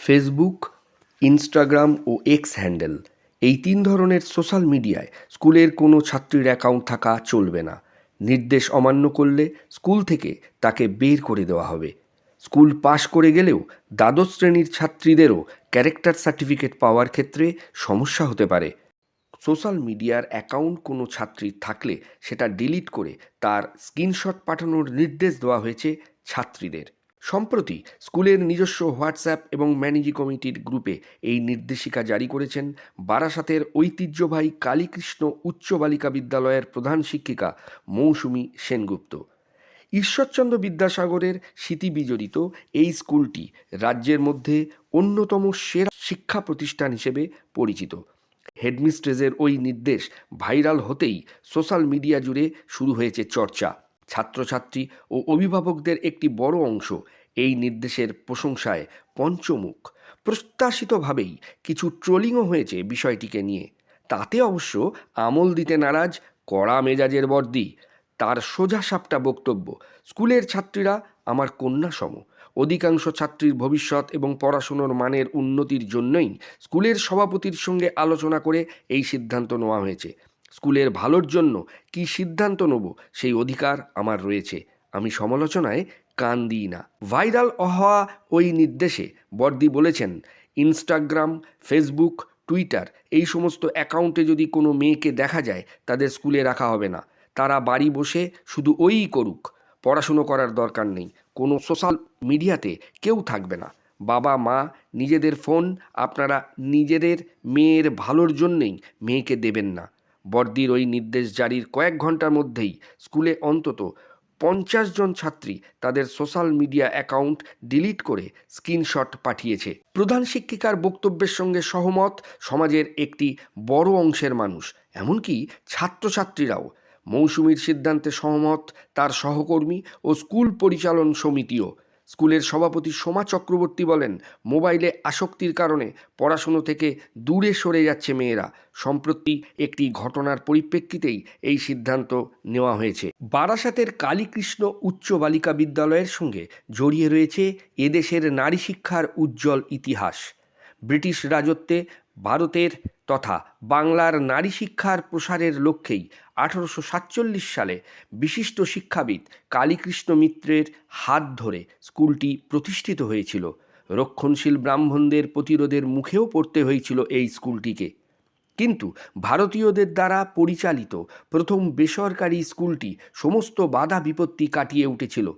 Facebook Instagram ও X handle এই তিন ধরনের সোশ্যাল মিডিয়ায় স্কুলের কোনো ছাত্রীর অ্যাকাউন্ট থাকা চলবে না। নির্দেশ অমান্য করলে স্কুল থেকে তাকে বের করে দেওয়া হবে। স্কুল পাশ করে গেলেও দ্বাদশ শ্রেণির ছাত্রীদেরও ক্যারেক্টার সার্টিফিকেট পাওয়ার ক্ষেত্রে সমস্যা হতে পারে। সোশ্যাল মিডিয়ার অ্যাকাউন্ট কোনো ছাত্রীর থাকলে সেটা ডিলিট করে তার স্ক্রিনশট পাঠানোর নির্দেশ দেওয়া হয়েছে ছাত্রীদের। সম্প্রতি স্কুলের নিজস্ব হোয়াটসঅ্যাপ এবং ম্যানেজি কমিটির গ্রুপে এই নির্দেশিকা জারি করেছেন বারাসাতের ঐতিহ্যবাহী কালীকৃষ্ণ উচ্চ বালিকা বিদ্যালয়ের প্রধান শিক্ষিকা মৌসুমী সেনগুপ্ত। ঈশ্বরচন্দ্র বিদ্যাসাগরের স্মৃতি বিজড়িত এই স্কুলটি রাজ্যের মধ্যে অন্যতম সেরা শিক্ষা প্রতিষ্ঠান হিসেবে পরিচিত। হেডমিস্ট্রেসের ওই নির্দেশ ভাইরাল হতেই সোশ্যাল মিডিয়া জুড়ে শুরু হয়েছে চর্চা। ছাত্রছাত্রী ও অভিভাবকদের একটি বড় অংশ এই নির্দেশের প্রশংসায় পঞ্চমুখ। প্রত্যাশিতভাবেই কিছু ট্রোলিংও হয়েছে বিষয়টিকে নিয়ে। তাতে অবশ্য আমল দিতে নারাজ, কড়া মেজাজের বর্দি। তার সোজা সাপটা বক্তব্য, স্কুলের ছাত্রীরা আমার কন্যা সম অধিকাংশ ছাত্রীর ভবিষ্যৎ এবং পড়াশুনোর মানের উন্নতির জন্যই স্কুলের সভাপতির সঙ্গে আলোচনা করে এই সিদ্ধান্ত নেওয়া হয়েছে। স্কুলের ভালোর জন্য কি সিদ্ধান্ত নেব সেই অধিকার আমার রয়েছে। আমি সমালোচনায় কান দিই না। ভাইরাল হওয়া ওই নির্দেশে বর্দি বলেছেন, ইনস্টাগ্রাম, ফেসবুক, টুইটার এই সমস্ত অ্যাকাউন্টে যদি কোনো মেয়েকে দেখা যায়, তাদের স্কুলে রাখা হবে না। তারা বাড়ি বসে শুধু ওই করুক। পড়াশুনো করার দরকার নেই। কোনো সোশ্যাল মিডিয়াতে কেউ থাকবে না। বাবা, মা, নিজেদের ফোন আপনারা নিজেদের মেয়ের ভালোর জন্যেই মেয়েকে দেবেন না। বর্দির ওই নির্দেশ জারির কয়েক ঘণ্টার মধ্যেই স্কুলে অন্তত পঞ্চাশ জন ছাত্রী তাদের সোশ্যাল মিডিয়া অ্যাকাউন্ট ডিলিট করে স্ক্রিনশট পাঠিয়েছে। প্রধান শিক্ষিকার বক্তব্যের সঙ্গে সহমত, সমাজের একটি বড় অংশের মানুষ। এমনকি ছাত্রছাত্রীরাও। মৌসুমীর সিদ্ধান্তে সহমত, তার সহকর্মী ও স্কুল পরিচালন সমিতিও। স্কুলের সভাপতি সোমা চক্রবর্তী বলেন, মোবাইলে আসক্তির কারণে পড়াশুনো থেকে দূরে সরে যাচ্ছে মেয়েরা। সম্প্রতি একটি ঘটনার পরিপ্রেক্ষিতেই এই সিদ্ধান্ত নেওয়া হয়েছে। বারাসাতের কালীকৃষ্ণ উচ্চ বালিকা বিদ্যালয়ের সঙ্গে জড়িয়ে রয়েছে এদেশের নারী শিক্ষার উজ্জ্বল ইতিহাস। ব্রিটিশ রাজত্বে ভারতের তথা বাংলার নারী শিক্ষার প্রসারের লক্ষ্যেই আঠারোশো সাতচল্লিশ সালে বিশিষ্ট শিক্ষাবিদ কালীকৃষ্ণ মিত্রের হাত ধরে স্কুলটি প্রতিষ্ঠিত হয়েছিল। রক্ষণশীল ব্রাহ্মণদের প্রতিরোধের মুখেও পড়তে হয়েছিল এই স্কুলটিকে। কিন্তু ভারতীয়দের দ্বারা পরিচালিত প্রথম বেসরকারি স্কুলটি সমস্ত বাধা বিপত্তি কাটিয়ে উঠেছিল।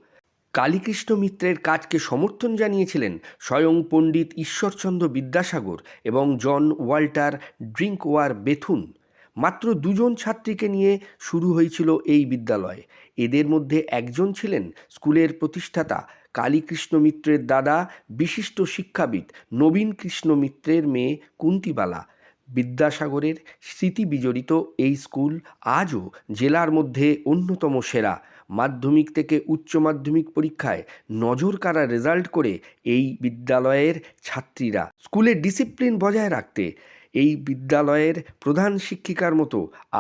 কালীকৃষ্ণ মিত্রের কাজকে সমর্থন জানিয়েছিলেন স্বয়ং পণ্ডিত ঈশ্বরচন্দ্র বিদ্যাসাগর এবং জন ওয়াল্টার ড্রিঙ্কওয়ার বেথুন। মাত্র দুজন ছাত্রীকে নিয়ে শুরু হয়েছিল এই বিদ্যালয়। এদের মধ্যে একজন ছিলেন স্কুলের প্রতিষ্ঠাতা, কালীকৃষ্ণ মিত্রের দাদা, বিশিষ্ট শিক্ষাবিদ, নবীন কৃষ্ণ মিত্রের মেয়ে কুন্তিবালা। বিদ্যাসাগরের স্মৃতি বিজড়িত এই স্কুল আজও জেলার মধ্যে অন্যতম সেরা। মাধ্যমিক থেকে উচ্চ মাধ্যমিক পরীক্ষায় নজর কারা রেজাল্ট করে এই বিদ্যালয়ের ছাত্রীরা স্কুলে ডিসিপ্লিন বজায় রাখতে এই বিদ্যালয়ের প্রধান শিক্ষিকার মতো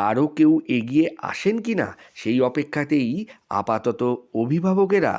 আরও কেউ এগিয়ে আসেন কি না সেই অপেক্ষাতেই আপাতত অভিভাবকেরা